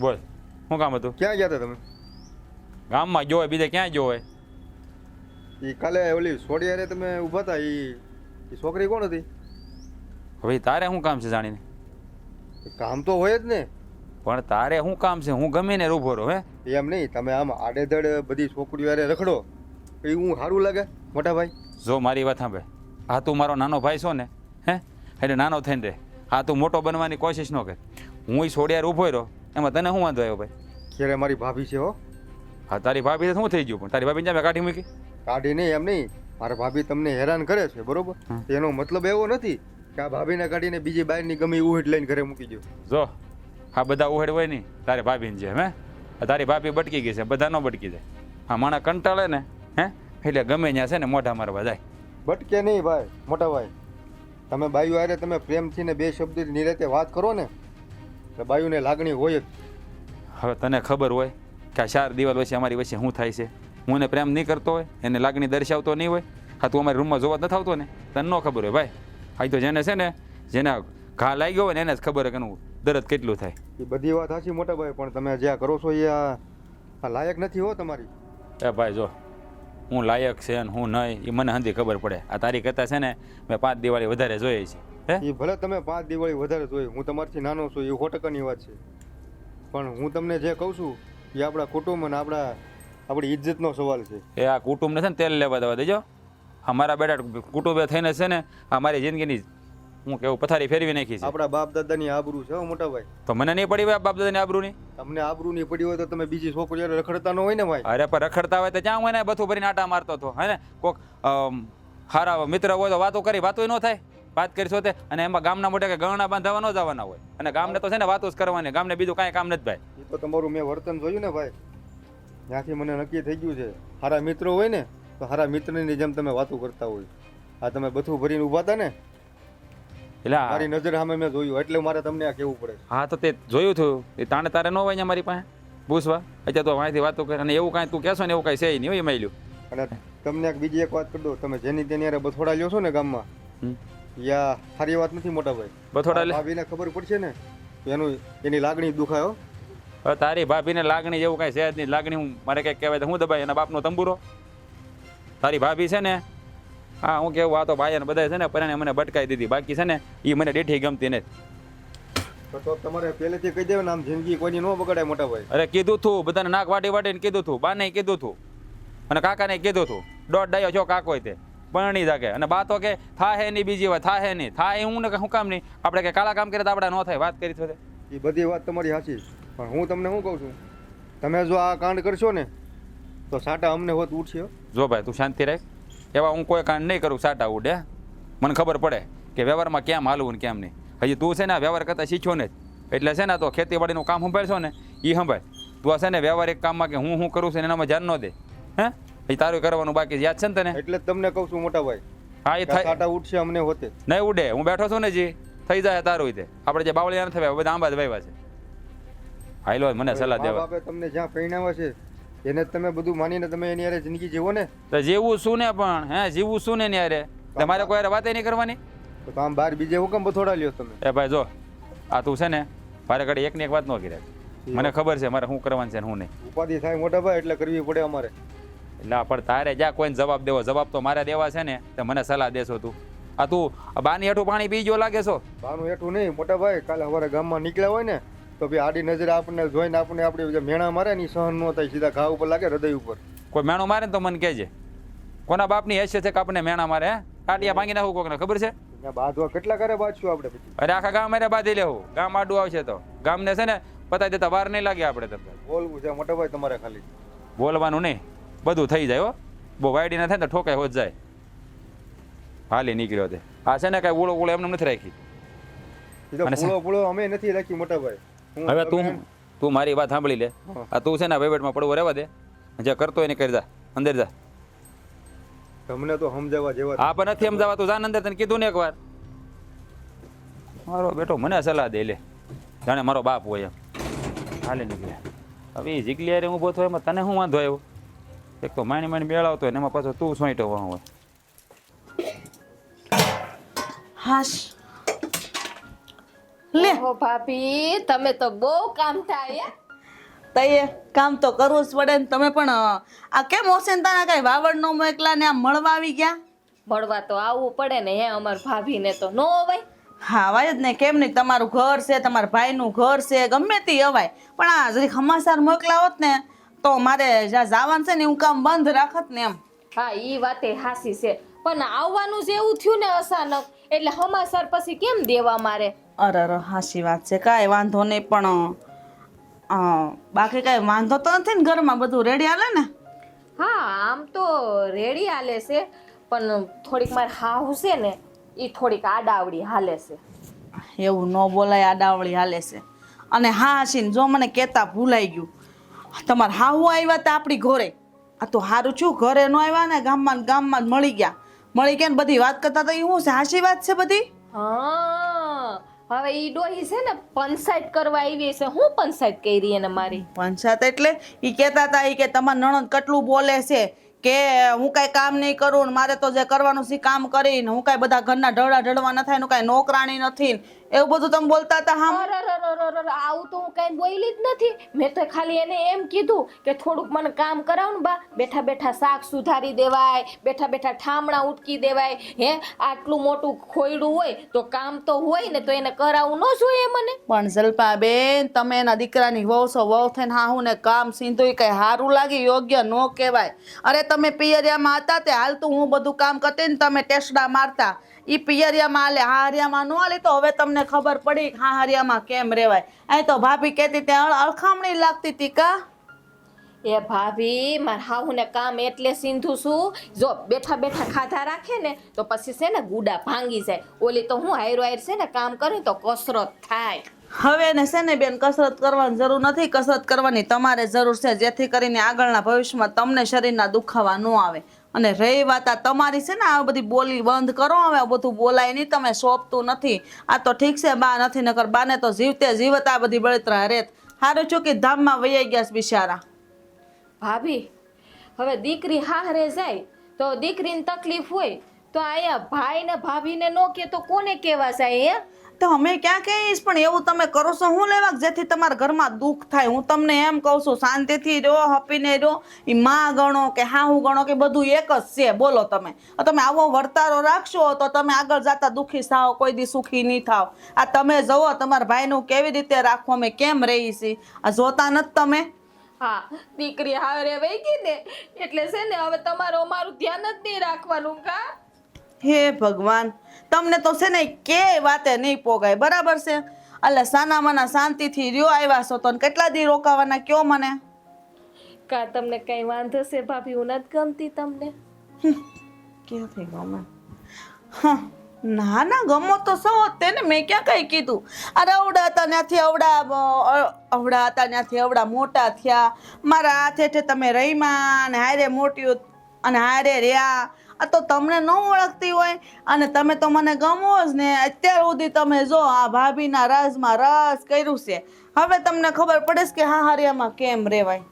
બોલ શું કામ હતું? ક્યાં ગયા હતા તમે? ગામમાં જોવે બીજે ક્યાં જોવે? એ કાલે ઓલી સોડી હારે તમે ઊભા હતા એ છોકરી કોણ હતી? હવે તારે શું કામ છે જાણીને? કામ તો હોય જ ને. પણ તારે શું કામ છે? હું ગમે ને ઊભો રહો હે? એમ નહીં તમે આમ આડેધડ બધી છોકરીઓ અરે રખડો. એ હું સારું લાગે મોટા ભાઈ. જો મારી વાત સાંભળે. આ તું મારો નાનો ભાઈ છો ને હે? એટલે નાનો થઈને રહે હા તું મોટો બનવાની કોશિશ ન કર. હું એ સોડિયાર ઊભો રહ્યો. એમાં તને શું વાંધો આવ્યો ભાઈ? ક્યારે મારી ભાભી છે હો? હા તારી ભાભી શું થઈ ગયું? પણ તારી ભાભી જ્યાં કાઢી મૂકી? કાઢી નહીં એમ નહીં. મારા ભાભી તમને હેરાન કરે છે બરોબર? એનો મતલબ એવો નથી કે આ ભાભીને કાઢીને બીજી બાયની ગમે ઉહેડ લઈને ઘરે મૂકી દો જો હા બધા ઉહેડ હોય નહીં તારે ભાભીને જેમ હે? તારી ભાભી બટકી ગઈ છે બધા ન બટકી જાય. હા માણા કંટાળે ને હે? એટલે ગમે ત્યાં છે ને મોઢા મારવા જાય. ભટકે નહીં ભાઈ મોટા ભાઈ. તમે બાયુ હારે તમે પ્રેમથી ને બે શબ્દ નિરાતે વાત કરો ને એટલે બાયુને લાગણી હોય જ. હવે તને ખબર હોય કે આ ચાર દિવાલ વચ્ચે અમારી વચ્ચે શું થાય છે? હું એને પ્રેમ નહીં કરતો હોય એને લાગણી દર્શાવતો નહીં હોય હા તું અમારી રૂમમાં જોવા નથી આવતો ને તને ન ખબર હોય ભાઈ. આ તો જેને છે ને જેને ઘા લાગ્યો હોય ને એને જ ખબર હોય કે એનું દર્દ કેટલું થાય. એ બધી વાત સાચી મોટા ભાઈ પણ તમે જ્યાં કરો છો એ આ આ લાયક નથી હો તમારી. એ ભાઈ જો હું લાયક છે ને હું નહીં એ મને હંધી ખબર પડે. આ તારી કરતાં છે ને મેં પાંચ દિવાળી વધારે જોઈએ છે. હે? એ ભલે તમે પાંચ દિવાળી વધારે જોઈ હું તમારથી નાનો છું એ ખોટકની વાત છે. પણ હું તમને જે કહું છું એ આપણા કુટુંબ અને આપણા આપણી ઇજ્જતનો સવાલ છે. એ આ કુટુંબને છે ને તેલ લેવા દેવા દેજો. અમારા બેટા કુટુંબે થઈને છે ને આ મારી જિંદગીની હું કેવું પથારી ફેરવી નાખી છે. આપણા બાપ દાદાની આબરૂ છે હો મોટા ભાઈ. તો મને નહીં પડી હોય બાપ દાદાની આબરૂની? તમને આબરૂ નહીં પડી હોય તો તમે બીજી છોકરીઓ રખડતા ન હોય ને ભાઈ. અરે પણ રખડતા હોય તો ક્યાં હું એને બધું ભરીને આટા મારતો હતો હે ને? કોક હારા મિત્ર હોય તો વાતો કરી વાતો ન થાય. વાત કરીશો તે અને એમાં ગામના મોટા કે ગણના બાંધવા ન જવાના હોય. અને ગામને તો છે ને વાતો જ કરવાની ગામને બીજું કાંઈ કામ નથી ભાઈ. એ તો તમારું મેં વર્તન જોયું ને ભાઈ. ત્યાંથી મને નક્કી થઈ ગયું છે સારા મિત્રો હોય ને તો સારા મિત્રની જેમ તમે વાતો કરતા હોય. આ તમે બધું ભરીને ઊભા હતા ને એટલે મારી નજર સામે મેં જોયું એટલે મારે તમને આ કહેવું પડે હા તો તે જોયું થયું એ તાણે તારે ન હોય મારી પાસે. પૂછવા. અત્યારે તો અહીંથી વાતો કરે. અને એવું કાંઈ તું કહેશો ને એવું કાંઈ છે નહીં હોય એમાં અને તમને બીજી એક વાત કરી દઉં તમે જેની તેની હારે બથોડા લ્યો છો ને ગામમાં યા સારી વાત નથી મોટા ભાઈ. બથોડા ભાભીને ખબર પડશે ને એનું એની લાગણી દુખાયો. હવે તારી ભાભીને લાગણી જેવું કાંઈ છે જ નહીં. લાગણી હું મારે કંઈક કહેવાય તો હું દબાય એના બાપનો તંબુરો? તારી ભાભી છે ને હા હું કેવું આ તો ભાઈ અને બધા છે ને પરાણે મને ભટકાઈ દીધી. બાકી છે ને એ મને ડેઠી ગમતી નથી. તો તમારે પહેલેથી કહી દેવું આમ જિંદગી કોઈની ન બગડાય મોટા ભાઈ. અરે કીધું તું બધાને નાક વાટી વાટીને કીધું તું બાને કીધું તું. અને કાકાને કીધું તું દોઢ ડાયો છો કાકો તે પરણી જાગે. અને બા તો કે થા હે નહીં બીજી વાત થા હે નહીં. થા એ હું ને કામ નહીં? આપણે કે કાળા કામ કરે તો આપણે ન થાય. વાત કરી તો. એ બધી વાત તમારી સાચી પણ હું તમને શું કહું છું? તમે જો આ કાંડ કરશો ને તો સાટા અમને હોત ઉઠશે જો ભાઈ તું શાંતિ રાખ. એવા હું કોઈ કાંડ નહીં કરું સાટા ઉડે. મને ખબર પડે કે વ્યવહારમાં કેમ હાલવું ને કેમ નહીં. હજી તું છે ને આ વ્યવહાર કરતાં શીખ્યો ને એટલે છે ને તો ખેતીવાડીનું કામ સંભાળશો ને એ સંભાળ. તું આ છે ને વ્યવહારિક કામમાં કે હું શું કરું છું એનામાં ધ્યાન ન દે. હે? હજી તારું કરવાનું બાકી યાદ છે ને તને? એટલે તમને કહું છું મોટા ભાઈ હા એ થાય. સાટા ઉઠશે અમને હોતે. નહીં ઉડે. હું બેઠો છું ને જી થઈ જાય તારું રીતે. આપણે જે બાવળિયા નથી બધા આંબા જ વાવ્યા છે. હાલો મને સલાહ દેવા. તમને જ્યાં પરિણામ છે એને તમે બધું માનીને તમે એની યારે જિંદગી જીવો ને? તો જીવવું શું ને પણ હે જીવવું શું ને યારે તમારે કોઈ હારે વાતે નહીં કરવાની? તો આમ બહાર બીજે હુકમ બથોડા લ્યો તમે. એ ભાઈ જો આ તું છે ને મારે ઘડી એકની એક વાત ન કરે મને ખબર છે મારે શું કરવાનું છે ને શું નહીં. ઉપાધિ થાય મોટા ભાઈ એટલે કરવી પડે અમારે. એટલે પણ તારે જ્યાં કોઈને જવાબ દેવો જવાબ તો મારે દેવા છે ને તો મને સલાહ દેશો તું. આ તું બાની હેઠું પાણી પી ગયો લાગે છો? બાનું એઠું નહીં મોટા ભાઈ કાલે અમારે ગામમાં નીકળ્યા હોય ને તો ભાઈ આડી નજરે આપણને જોઈને આપણે આપણી મેણા મારે ને સહન ન થાય સીધા ઘા ઉપર લાગે હૃદય ઉપર. કોઈ મેણો મારે ને તો મને કહેજે. કોના બાપની હેસિયત છે કે આપણને મેણા મારે હે? ટાટિયા ભાંગી નાખું કોકને ખબર છે? બાંધવા કેટલા કરે બાંધશું આપણે પછી? અરે આખા ગામ મારે બાંધી લેવું. ગામ આડું આવશે તો. ગામને છે ને પતાવી દેતા વાર નહીં લાગે આપણે તમને. બોલવું છે મોટા ભાઈ તમારે ખાલી. બોલવાનું નહીં. બધું થઈ જાય હો. બહુ વાયડી ના થાય ને ઠોકાય હોત જાય. હાલી નીકળ્યો તે. આ છે ને કાંઈ ઉળો ઉળો એમને નથી રાખી. પૂળો પૂળો અમે નથી રાખી મોટા ભાઈ. હવે તું તું મારી વાત સાંભળી લે. આ તું છે ને વહીવટમાં પડવો રહેવા દે. જે કરતો એને કરી જા. અંદર જા. તમને તો સમજાવવા જેવા પણ નથી સમજાવવા તું જાન અંદર તને કીધું ને એકવાર. મારો બેટો મને સલાહ દે લે. જાણે મારો બાપ હોય એમ. હાલે નીકળે. હવે એ જીગલિયારે ઊભો થયો એમાં તને શું વાંધો આવ્યો? એક તો માણી માણી બેળાવતો હોય ને એમાં પાછો તું સોંટો હોય. હાશ. લે. ઓહો ભાભી તમે તો બહુ કામ થાય તઈએ કામ તો કરવું જ પડે ને તમે પણ આ કેમ ઓસેનતાના કઈ વાવડ નો મોકલા ને આમ મળવા આવી ગયા? મળવા તો આવવું પડે ને હે અમાર ભાભીને તો નો અવાય. હા અવાય જ ને કેમ નહીં? તમારું ઘર છે તમારા ભાઈનું ઘર છે ગમે તે અવાય. પણ આ જરી હમાસાર મોકલા હોત ને તો મારે જ્યાં જવાનું છે ને હું કામ બંધ રાખત ને એમ. હા ઈ વાતે હાસી છે. પણ આવવાનું જ એવું થયું ને અચાનક એટલે હમાસર પછી કેમ દેવા મારે? અરે અરે હાસી વાત છે. કાંઈ વાંધો નહીં પણ અ, બાકી કાંઈ વાંધો તો નથી ને ઘરમાં બધું રેડી હાલે ને? હા આમ તો રેડી હાલે છે પણ થોડીક મારે હાવ છે ને એ થોડીક આડાવડી હાલે છે. એવું ન બોલાય આડાવળી હાલે છે. અને હા હાસીન જો મને કહેતા ભૂલાઈ ગયું. તમારે હાહુ આવ્યા તા આપણી ઘરે. આ તો સારું છું ઘરે ન આવ્યા ને ગામમાં ને ગામમાં જ મળી ગયા. મળી કે બધી વાત કરતા તો એ સાચી વાત છે બધી? હા હવે ઈ ડોહી છે ને પંચાયત કરવા આવી છે. હું પંચાયત કરી એને મારી? પંચાયત એટલે એ કહેતા હતા ઈ કે તમાર નણંદ કેટલું બોલે છે કે હું કાંઈ કામ નહીં કરું ને મારે તો જે કરવાનું છે કામ કરીને હું કાંઈ બધા ઘરના ઢળા ઢળવા ન થાય ને કાંઈ નોકરાણી નથી ને એવું બધું તમે બોલતા હતા હા આવું તો હું કઈ બોલી જ નથી. મેં તો ખાલી એને એમ કીધું કે થોડુંક મને કામ કરાવ ને બા. બેઠા બેઠા શાક સુધારી દેવાય બેઠા બેઠા ઠામણા ઉટકી દેવાય. હે આટલું મોટું ખોયડું હોય તો કામ તો હોય ને તો એને કરાવવું ન જોઈએ મને. પણ જલ્પાબેન તમે એના દીકરાની વહુ છો વહુ થઈને હાહુ ને કામ સીધું કઈ સારું લાગે યોગ્ય ન કહેવાય. અરે તમે પિયરિયામાં હતા તે હાલ તો હું બધું કામ કરતી ને તમે ટેસડા મારતા. ઈ પિયરિયામાં આલે હારિયામાં ન આલે તો હવે તમને ખબર પડી હા હારિયામાં કેમ રહેવાય અહીં તો ભાભી કહેતી ત્યાં અળખામણી લાગતી હતી કા? એ ભાભી માર હાહુને કામ એટલે સીંધું છું. જો બેઠા બેઠા ખાધા રાખે ને તો પછી છે ને ગુડા ભાંગી જાય. ઓલી તો હું હાયરો હાયર છે ને કામ કરું તો કસરત થાય. હવે ને છે ને બેન કસરત કરવાની જરૂર નથી. કસરત કરવાની તમારે જરૂર છે જેથી કરીને આગળના ભવિષ્યમાં તમને શરીરના દુખાવા ન આવે. અને રહી વાત આ તમારી છે ને, આ બધી બોલી બંધ કરો હવે, આ બધું બોલાય નહીં, તમે સોંપતું નથી. આ તો ઠીક છે, બા નથી, નકર બાને તો જીવતે જીવત આ બધી બળતરા રેત હારું ચૂકી ધામમાં વૈયા ગયા બિચારા. ભાભી, હવે દીકરી હારે જાય, તો દીકરીને તકલીફ હોય, તો અહીંયા ભાઈ ને ભાભીને નો કે, તો કોને કહેવા જાય, હે? તો અમે ક્યાં કહીશ? પણ એવું તમે કરો છો, હું લેવા જેથી તમારા ઘરમાં દુઃખ થાય? હું તમને એમ કહું છું, શાંતિથી રહો, હપીને રહો. એ માં ગણો કે હા હું ગણો કે બધું એક જ છે, બોલો તમે. તમે આવો વર્તારો રાખશો તો તમે આગળ જતા દુઃખી થાવ કોઈ દી સુખી નહીં થાવ આ તમે જુઓ, તમારા ભાઈનું કેવી રીતે રાખવો, અમે કેમ રહી છીએ? આ જોતા નથી તમે? હા, દીકરી હારે વહી ગઈ ને, એટલે છે ને હવે તમારું અમારું ધ્યાન જ નહીં રાખવાનું, કા? હે ભગવાન તમને તો છે ને કે વાતે નહીં પોગાય બરાબર છે? એટલે સાના મના શાંતિથી રહ્યો આવ્યા છો તો કેટલા દી રોકાવાના કયો મને? કા તમને કઈ વાંધો છે ભાભી હું નથી ગમતી તમને? ક્યાંથી ગમે હા, ના ના ગમો તો સૌ તેને મેં ક્યાં કઈ કીધું? અરે અવડા હતા ત્યાંથી અવડા અવડા હતા ત્યાંથી અવડા મોટા થયા. મારા હાથે તમે રહીમાં અને હારે મોટ્યું અને હારે રહ્યા. આ તો તમને ન ઓળખતી હોય અને તમે તો મને ગમો જ ને અત્યાર સુધી તમે જો આ ભાભીના રસમાં રસ કર્યું છે. હવે તમને ખબર પડે છે કે હા હારિયામાં કેમ રહેવાય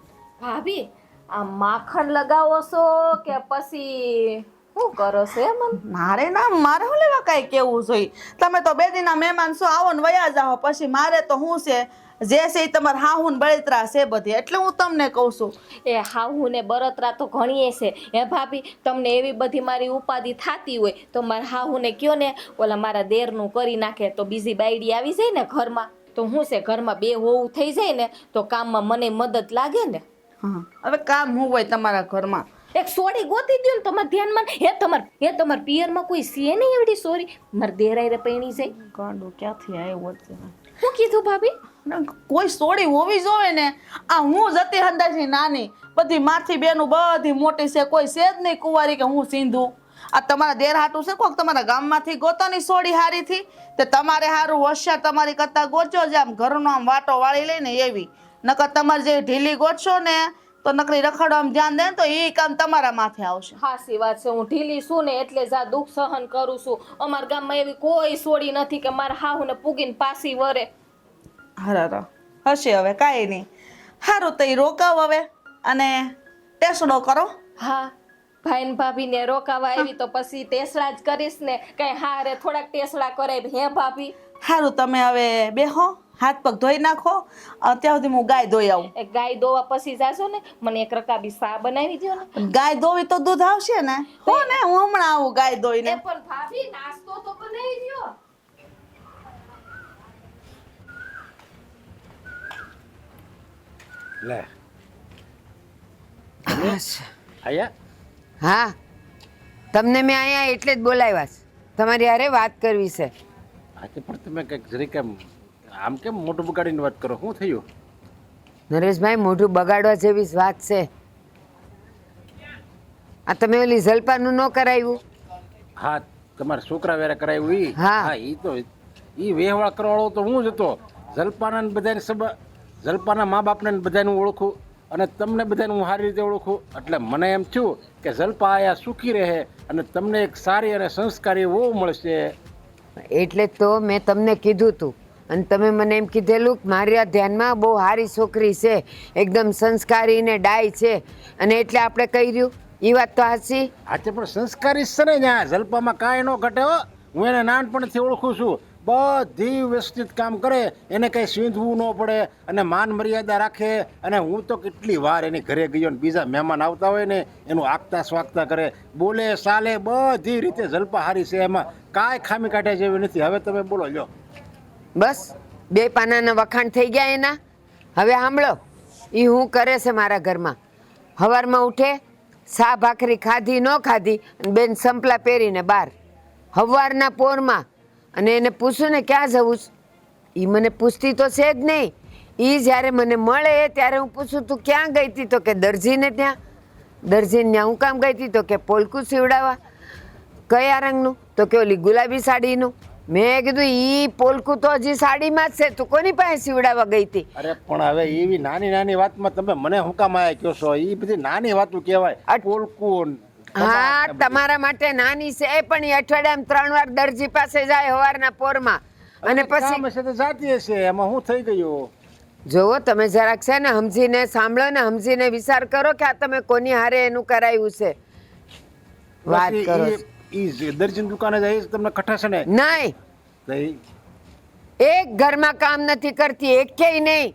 ભાભી આ માખણ લગાવો છો કે પછી શું કરો છો એમ? મારે ના મારે હું લેવા કાંઈ કેવું જોઈએ? તમે તો બે દિના મહેમાન છો આવો ને વયા જાઓ. પછી મારે તો શું છે જે છે એ તમારે હાહુન બળતરા છે બધી. એટલે હું તમને કહું છું. એ હાહુ ને બળતરા તો ઘણીએ છે. હે ભાભી તમને એવી બધી મારી ઉપાધિ થતી હોય તો મારા હાહુ ને કયો ને? ઓલા મારા દેરનું કરી નાખે તો બીજી બાયડી આવી જાય ને ઘરમાં. તો હું છે ઘરમાં બે હોવું થઈ જાય ને તો કામમાં મને મદદ લાગે ને? હા. હવે કામ હું હોય તમારા ઘરમાં? એક સોડી ગોતી દ્યો ને તમારા ધ્યાનમાં. હે તમાર હે તમાર પિયરમાં કોઈ સીએ નહીં એવડી સોરી? મારા દેરાય પૈણી જાય. ગાંડો ક્યાંથી આવ્યો છે શું કીધું ભાભી? કોઈ સોડી હોવી જોવે ને? આ હું જતી હંદાજી નાની. બધી માથી બેનું બધી મોટી છે, કોઈ છે જ નહીં કુંવારી કે હું સિંધુ. આ તમારા દેર હાટું છે કોક? તમારા ગામમાંથી ગોતોની સોડી હારીથી? તે તમારે હારું હોશિયાર તમારી કરતા ગોચો જ આમ ઘરનો આમ વાટો વાળી લઈને એવી. નકર તમારે જે ઢીલી ગોચશો ને, તો નકરી રખડવામાં ધ્યાન દે તો એ કામ તમારા માથે આવશે. હાસી વાત છે, હું ઢીલી છું ને એટલે જ દુઃખ સહન કરું છું. અમારા ગામમાં એવી કોઈ સોડી નથી કે મારા હાહુને પૂગીને પાસી વરે. હરર હશે હવે કાંઈ નહીં. સારું તો એ રોકાવ હવે અને ટેસડો કરો. હા ભાઈ ને ભાભી ને રોકાવા આવી તો પછી ટેસડા જ કરીશ ને. કઈ હારે થોડાક ટેસડા કરે હે ભાભી? સારું તમે હવે બેહો હાથ પગ ધોઈ નાખો. અત્યાર સુધી હું ગાય ધોઈ આવું. એ ગાય ધોવા પછી જાશો ને? મને એક રકાબી સા બનાવી દો ને. ગાય ધોવી તો દૂધ આવશે ને. હો. ને હું હમણાં આવું ગાય ધોઈને. પણ ભાભી નાસ્તો તો બનાવી દો લે આયા હા. તમને મેં અહીંયા એટલે જ બોલાવ્યા છે. તમારી હારે વાત કરવી છે. આજે પણ તમે કંઈક જરીક એમ આમ કેમ મોટું બગાડીને વાત કરો? શું થયું? નરેશભાઈ મોઢું બગાડવા જેવી વાત છે. આ તમે ઓલી જલપાનું ન કરાવ્યું? હા તમારા છોકરા વેરા કરાવ્યું ઈ? હા. હા ઈ તો ઈ વેહવાળ કરવાળો તો હું જ હતો. જલપાના બધાને સબ જલપાના મા બાપને બધાનું ઓળખું અને તમને બધાને હું સારી રીતે ઓળખું. એટલે મને એમ થયું કે જલપા આયા સુખી રહે અને તમને એક સારી અને સંસ્કારી વહુ મળશે. એટલે તો મેં તમને કીધું તું. અને તમે મને એમ કીધેલું કે મારા ધ્યાનમાં બહુ સારી છોકરી છે. એકદમ સંસ્કારી ને ડાય છે. અને એટલે આપણે કહી રહ્યું એ વાત તો હાચી? આજે પણ સંસ્કારી છે ને જલપામાં કાંઈ ન ઘટે હો. હું એને નાનપણથી ઓળખું છું. બધી વ્યવસ્થિત કામ કરે, એને કંઈ સીંધવું ન પડે અને માન મર્યાદા રાખે. અને હું તો કેટલી વાર એની ઘરે ગયો ને બીજા મહેમાન આવતા હોય ને, એનું આગતા સ્વાગતા કરે. બોલે ચાલે બધી રીતે જલપા હારી છે એમાં. કાંઈ ખામી કાઢે જેવી નથી. હવે તમે બોલો, લ્યો. બસ, બે પાનાના વખાણ થઈ ગયા એના. હવે સાંભળો એ હું કરે છે મારા ઘરમાં. સવારમાં ઉઠે સા ભાખરી ખાધી, ન ખાધી બેન સંપલા પહેરીને બહાર. સવારના પોરમાં અને એને પૂછું ને ક્યાં જવું એ મને પૂછતી તો છે જ નહીં. એ જ્યારે મને મળે ત્યારે હું પૂછું તું ક્યાં ગઈ હતી તો કે દરજીને ત્યાં. દરજીને ત્યાં હું કામ ગઈ હતી તો કે પોલકું સીવડાવવા. કયા રંગનું? તો કે ઓલી ગુલાબી સાડીનું. મેં કીધું ઈ પોલકું તો હજી સાડીમાં જ છે. તું કોની પાસે સીવડાવવા ગઈ હતી અરે પણ હવે એવી નાની નાની વાતમાં તમે મને હું કામ આયા કહો છો? એ બધી નાની વાતો કહેવાય. પોલકું હા તમારા માટે નાની છે. પણ એ અઠવાડિયામાં ત્રણ વાર દરજી પાસે જાય સવારના પોરમાં. અને પછી જાતી હશે. એમાં હું થઈ ગયું? જોવો તમે જરાક છે ને સમજીને સાંભળો ને સમજીને વિચાર કરો કે આ તમે કોની હારે એનું કરાયું છે. વાત કરો. ઈ- દરજીની દુકાને જાય તમને કઠાશે ને? નહીં. એક ઘરમાં કામ નથી કરતી એકેય નહીં.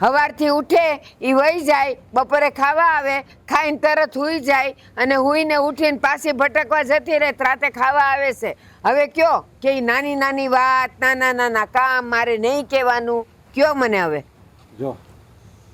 સવારથી ઉઠે એ વહી જાય બપોરે ખાવા આવે ખાઈને તરત હુઈ જાય અને હુઈને ઉઠીને પાછી ભટકવા જતી રહે રાતે ખાવા આવે છે. હવે કયો? કે નાની નાની વાત નાના નાના કામ મારે નહીં કહેવાનું. કયો મને હવે? જો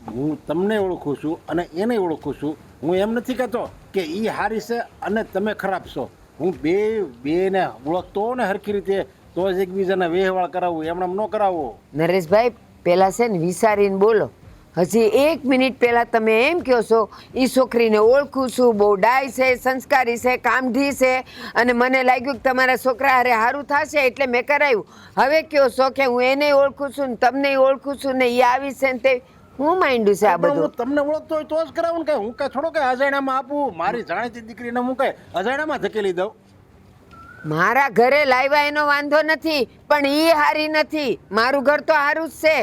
હું તમને ઓળખું છું અને એને ઓળખું છું. હું એમ નથી કહેતો કે એ હારી છે અને તમે ખરાબ છો. હું બે બેને ઓળખતો ને હરખી રીતે તો જ એકબીજાને વેહવાળ કરાવવું એમણે ન કરાવવું નરેશભાઈ પહેલાં છે ને વિચારીને બોલો. હજી એક મિનિટ પહેલાં તમે એમ કહો છો એ છોકરીને ઓળખું છું બહુ ડાય છે સંસ્કારી છે કામઢી છે અને મને લાગ્યું કે તમારા છોકરા હારે સારું થશે એટલે મેં કરાવ્યું હવે કહો છો કે હું એને ઓળખું છું ને તમને ઓળખું છું ને એ આવી છે ને તે હું માંડ્યું છે આ બધું? તમને ઓળખતો હોય તો જ કરાવું ને કે હું કે થોડો કે અજાણામાં આપું? મારી જાણીતી દીકરીને હું કઈ અજાણામાં ધકેલી દઉં? મારા ઘરે લાવ્યા એનો વાંધો નથી પણ એ હારી નથી. મારું ઘર તો સારું જ છે.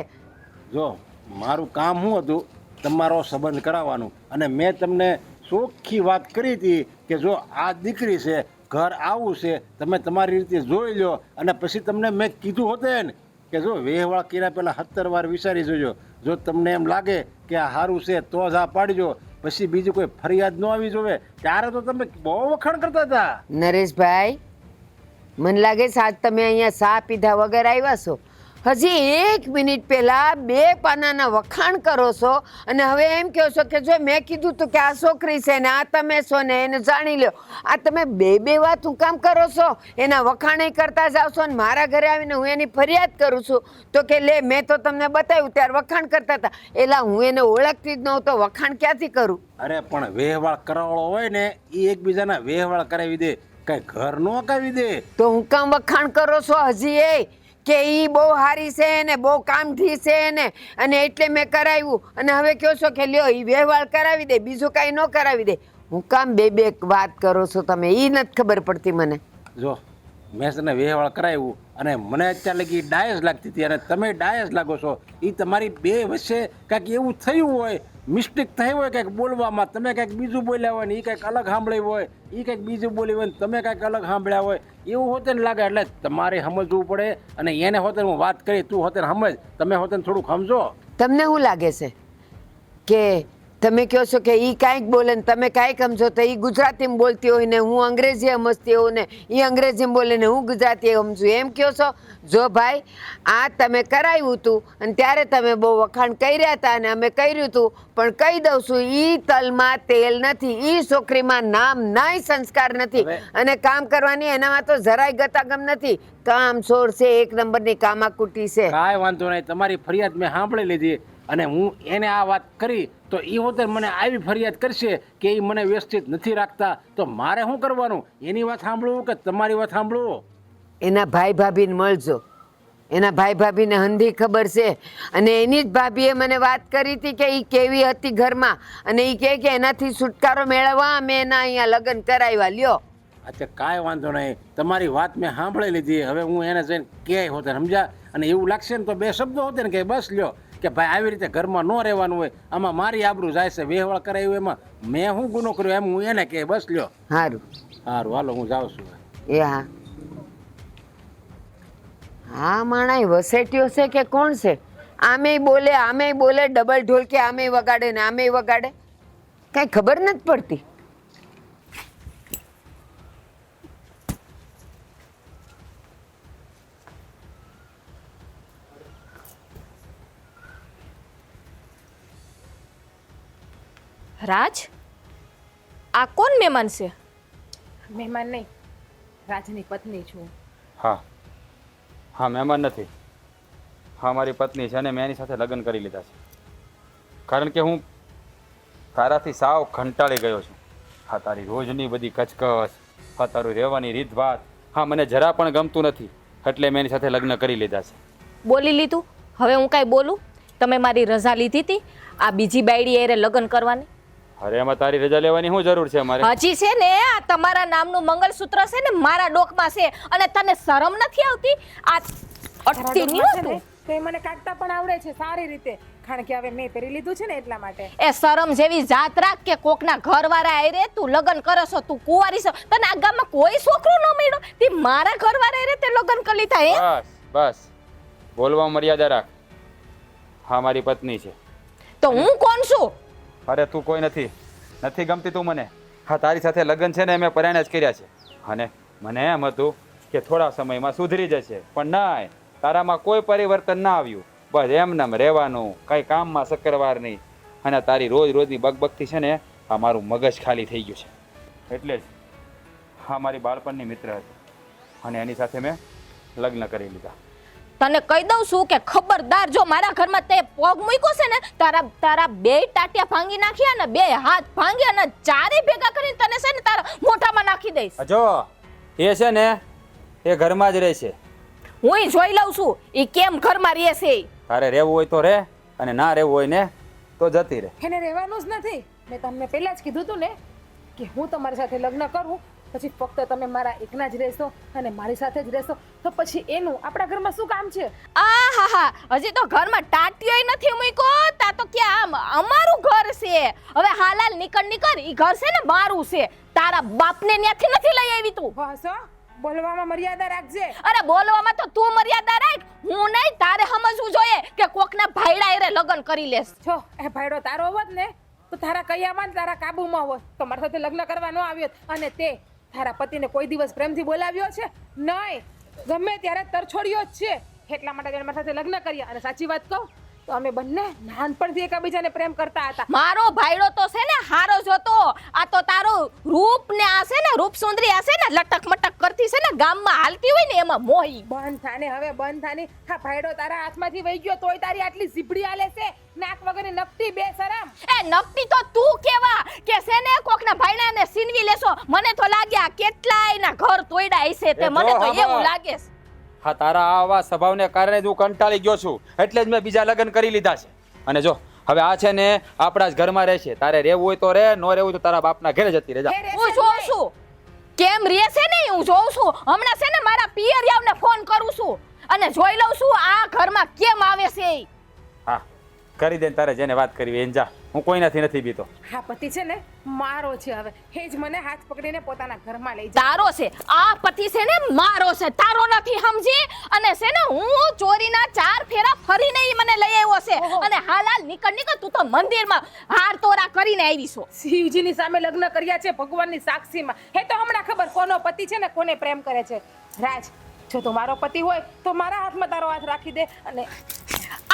જો મારું કામ શું હતું? તમારો સંબંધ કરાવવાનું. અને મેં તમને ચોખ્ખી વાત કરી હતી કે જો આ દીકરી છે ઘર આવું છે તમે તમારી રીતે જોઈ લો અને પછી તમને મેં કીધું હોતે ને કે જો વેહવાળ કર્યા પહેલાં સત્તર વાર વિચારી જોજો. જો તમને એમ લાગે કે આ સારું છે તો જ આ પાડજો. પછી બીજું કોઈ ફરિયાદ ન આવી જોવે ત્યારે તો તમે બહુ વખાણ કરતા હતા. નરેશભાઈ મને લાગે આજ તમે અહીંયા સા પીધા વગર આવ્યા છો. હજી એક મિનિટ પહેલાં બે પાનાના વખાણ કરો છો અને હવે એમ કહો છો કે જો મેં કીધું તું કે આ છોકરી છે ને આ તમે છો ને એને જાણી લો આ તમે બે બે વાત હું કામ કરો છો? એના વખાણે કરતા જાવ છો ને મારા ઘરે આવીને હું એની ફરિયાદ કરું છું. તો કે લે, મેં તો તમને બતાવ્યું ત્યારે વખાણ કરતા હતા. એલા, હું એને ઓળખતી જ નહોતો વખાણ ક્યાંથી કરું? અરે, પણ વેહવાળ કરાવડો હોય ને એ એકબીજાના વેહવાળ કરાવી દે. કઈ ઘર નો કાવી દે. તો હું કામ વખાણ કરો છો હજી એ? કે ઈ બહુ સારી છે ને બહુ કામઠી છે ને? અને એટલે મેં કરાવ્યું. અને હવે કહો છો કે લ્યો ઈ વ્યવહાર કરાવી દે બીજું કાંઈ ન કરાવી દે. હું કામ બે બે વાત કરો છો તમે ઈ નથી ખબર પડતી મને. જો મેં તને વ્યવહાર કરાવ્યું અને મને અત્યારે લગી ડાયસ લાગતી હતી અને તમે ડાયસ લાગો છો. એ તમારી બે વચ્ચે કાંઈક એવું થયું હોય મિસ્ટેક થઈ હોય કંઈક બોલવામાં, તમે કંઈક બીજું બોલ્યા હોય ને એ કંઈક અલગ સાંભળ્યું હોય એ કંઈક બીજું બોલ્યું હોય ને તમે કંઈક અલગ સાંભળ્યા હોય, એવું હોતે ને લાગે. એટલે તમારે સમજવું પડે અને એને હોતે હું વાત કરી, તું હોતે સમજ, તમે હોતે થોડુંક સમજો. તમને શું લાગે છે કે તમે કહો છો કે એ કાંઈક બોલે ને તમે કાંઈક સમજો તો એ ગુજરાતીમાં બોલતી હોય ને હું અંગ્રેજી સમજતી હોઉં ને એ અંગ્રેજીમાં બોલે ને હું ગુજરાતી સમજું એમ કહો છો? જો ભાઈ આ તમે કરાવ્યું હતું અને ત્યારે તમે બહુ વખાણ કર્યા હતા અને અમે કર્યું હતું પણ કહી દઉં છું એ તલમાં તેલ નથી એ છોકરીમાં નામ નાય સંસ્કાર નથી અને કામ કરવાની એનામાં તો જરાય ગતાગમ નથી. કામ છોડ છે એક નંબરની કામાકુટી છે. કાંઈ વાંધો નહીં તમારી ફરિયાદ મેં સાંભળી લીધી અને હું એને આ વાત કરી તો એ હોતે મને આવી ફરિયાદ કરશે કે એ મને વ્યવસ્થિત નથી રાખતા. તો મારે શું કરવાનું? એની વાત સાંભળવું કે તમારી વાત સાંભળવું એના ભાઈ ભાભીને મળજો. એના ભાઈ ભાભીને હંધી ખબર છે. અને એની જ ભાભીએ મને વાત કરી હતી કે એ કેવી હતી ઘરમાં. અને એ કહે કે એનાથી છુટકારો મેળવવા અમે એના અહીંયા લગ્ન કરાવ્યા. લ્યો. અચ્છા કાંઈ વાંધો નહીં. તમારી વાત મેં સાંભળી લીધી. હવે હું એને જઈને કહે હોતે સમજ્યા? અને એવું લાગશે ને તો બે શબ્દો હોતે ને કે બસ લ્યો. કે ભાઈ આવી રીતે ઘરમાં ન રહેવાનું હોય આમાં મારી આબરૂ જાય છે વેહવળ કરાયું એમાં. મેં શું ગુનો કર્યો એમ હું એને કહે બસ લ્યો. સારું સારું હાલો હું જાઉં છું એ હા. હા માણા વસેટ્યો છે કે કોણ છે? આમેય બોલે આમેય બોલે ડબલ ઢોલ કે આમેય વગાડે ને આમેય વગાડે. કાંઈ ખબર નથી પડતી. રાજ? આ કોણ મહેમાન છે? મહેમાન નહીં રાજની પત્ની છું. હા હા મહેમાન નથી. હા મારી પત્ની છે અને મેં એની સાથે લગ્ન કરી લીધા છે. કારણ કે હું તારાથી સાવ કંટાળી ગયો છું. હા તારી રોજની બધી કચકચ હા તારું રહેવાની રીતભાત હા મને જરા પણ ગમતું નથી એટલે મેં એની સાથે લગ્ન કરી લીધા છે. બોલી લીધું? હવે હું કાંઈ બોલું? તમે મારી રજા લીધી હતી આ બીજી બાયડી એરે લગ્ન કરવાની? અરે એમાં તારી રજા લેવાની શું જરૂર છે મારે હજી છે ને આ તમારા નામનું મંગળસૂત્ર છે ને મારા ડોકમાં છે. અને તને શરમ નથી આવતી? આ અટકતી નહીં હતું? તો એ મને કાઢતા પણ આવડે છે સારી રીતે. કારણ કે હવે મેં પહેરી લીધું છે ને એટલા માટે. એ શરમ જેવી જાત રાખ કે કોકના ઘરવાળા આયરે તું લગ્ન કરો છો તું કુંવારી છો. તને આ ગામમાં કોઈ છોકરો ન મળ્યો? તે મારા ઘરવાળા આયરે તે લગ્ન કરી લીધા હે? બસ બસ. બોલવા મર્યાદા રાખ. હા મારી પત્ની છે. તો હું કોણ છું? અરે તું કોઈ નથી. નથી ગમતી તું મને. હા, તારી સાથે લગ્ન છે ને મેં પરાયણ જ કર્યા છે. અને મને એમ હતું કે થોડા સમયમાં સુધરી જશે. પણ ના તારામાં કોઈ પરિવર્તન ના આવ્યું. બસ એમનેમ રહેવાનું. કાંઈ કામમાં સક્કરવાર નહીં. અને તારી રોજ રોજની બગબગથી છે ને, આ મારું મગજ ખાલી થઈ ગયું છે. એટલે જ હા, મારી બાળપણની મિત્ર હતી. અને એની સાથે મેં લગ્ન કરી લીધા. તને કહી દઉં છું કે ખબરદાર જો મારા ઘરમાં તે પગ મૂક્યો છે ને તારા તારા બે ટાટિયા ભાંગી નાખ્યા ને બે હાથ ભાંગી અને ચારે ભેગા કરીને તને છે ને તારા મોઢામાં નાખી દઈશ. જો એ છે ને એ ઘરમાં જ રહે છે હું જોઈ લઉં છું એ કેમ ઘરમાં રહે છે. તારે રહેવું હોય તો રહે અને ના રહેવું હોય ને તો જતી રહે. એને રહેવાનું જ નથી. મેં તમને પહેલા જ કીધું હતું ને કે હું તમારી સાથે લગ્ન કરું પછી ફક્ત તમે મારા એકના જ રહેશો અને મારી સાથે જ રહેશો. તો પછી એનું આપણા ઘરમાં શું કામ છે? આ હા હા હજી તો ઘરમાં ટાટિયોય નથી મૂક્યો. તા તો ક્યાં આમ અમારું ઘર છે. હવે હાલાલ નીકળ નીકળ ઈ ઘર છે ને મારું છે. તારા બાપને ત્યાંથી નથી લઈ આવી તું. બસ બોલવામાં મર્યાદા રાખજે. અરે બોલવામાં તો તું મર્યાદા રાખ. હું નહીં તારે સમજવું જોઈએ કે કોકના ભાઈડા એરે લગ્ન કરી લેસ જો એ ભાઈડો તારો હોત ને તો તારા કયામાં તારા કાબુમાં હોત. તો મારા સાથે લગ્ન કરવા ન આવ્યો અને તે તારા પતિને કોઈ દિવસ પ્રેમથી બોલાવ્યો છે? નહીં. ગમે ત્યારે તરછોડ્યો જ છે. એટલા માટે તેના સાથે લગ્ન કર્યા. અને સાચી વાત કહું તો અમે બંને નાનપણથી એકબીજાને પ્રેમ કરતા હતા. મારો ભાઈડો તો છે ને હારો જોતો. આ તો તારો રૂપ ને આ છે ને રૂપ સુંદરી આ છે ને લટક મટક કરતી છે ને ગામમાં હાલતી હોય ને એમાં મોહી. બંધ થાને હવે બંધ થાની હા ભાઈડો તારા હાથમાંથી વહી ગયો તોય તારી આટલી ઝીબડી આલે છે. નાક વગર નકટી બે શરમ. એ નકટી તો તું કેવા કે છે ને કોકના ભાઈડાને સીનવી લેશો. મને તો લાગ્યા કેટલાય ના ઘર તોડ્યા હશે તે મને તો એવું લાગે છે. હા તારા આવા સ્વભાવને કારણે જ હું કંટાળી ગયો છું. એટલે જ મેં બીજા લગ્ન કરી લીધા છે. અને જો હવે આ છે ને આપણા જ ઘરમાં રહેશે. તારે રહેવું હોય તો રે નો રહેવું હોય તો તારા બાપના ઘરે જતી રહેજા. હું જોઉં છું. કેમ રે છે ને હું જોઉં છું? હમણાં છે ને મારા પિયરિયાઓને ફોન કરું છું. અને જોઈ લઉં છું આ ઘરમાં કેમ આવે છે. હા કરી દે તારે જેને વાત કરવી એને જા. હું કોઈનાથી નથી બીતો. હા પતિ છે ને મારો છે હવે. એ જ મને હાથ પકડીને પોતાના ઘરમાં લઈ જાય. તારો છે. આ પતિ છે ને મારો છે. તારો નથી સમજી? અને છે ને હું ચોરીના ચાર ફેરા ફરીને ઈ મને લઈ આવ્યો છે. અને હાલ હાલ નીકળ નીકળ તું તો મંદિરમાં હાર તોરા કરીને આવી છો. શિવજીની સામે લગ્ન કર્યા છે ભગવાનની સાક્ષીમાં. હે તો હમણાં ખબર કોનો પતિ છે ને કોને પ્રેમ કરે છે? રાજ જો તો મારો પતિ હોય તો મારા હાથમાં તારો હાથ રાખી દે અને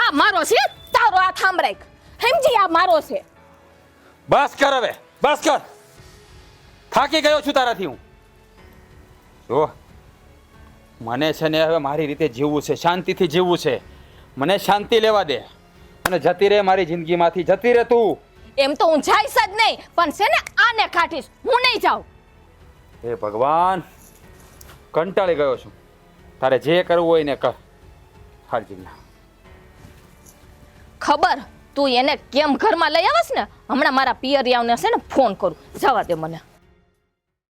આ મારો છે તારો હાથ રાખ સમજી આ મારો છે. બસ કર હવે બસ કર. થાકી ગયો છું તારાથી હું. જો મને છે ને હવે મારી રીતે જીવવું છે શાંતિથી જીવવું છે. મને શાંતિ લેવા દે. અને જતી રહે મારી જિંદગીમાંથી જતી રહે તું. એમ તો હું જઈશ જ નહીં પણ છે ને આને કાઢીશ હું નહીં જાઉં. હે ભગવાન કંટાળી ગયો છું. તારે જે કરવું હોય ને કર. હાલ જીજ્ઞા ખબર? તું એને કેમ ઘરમાં લઈ આવસ ને? હમણાં મારા પિયરિયાઓને છે ને ફોન કરું. જવા દે મને.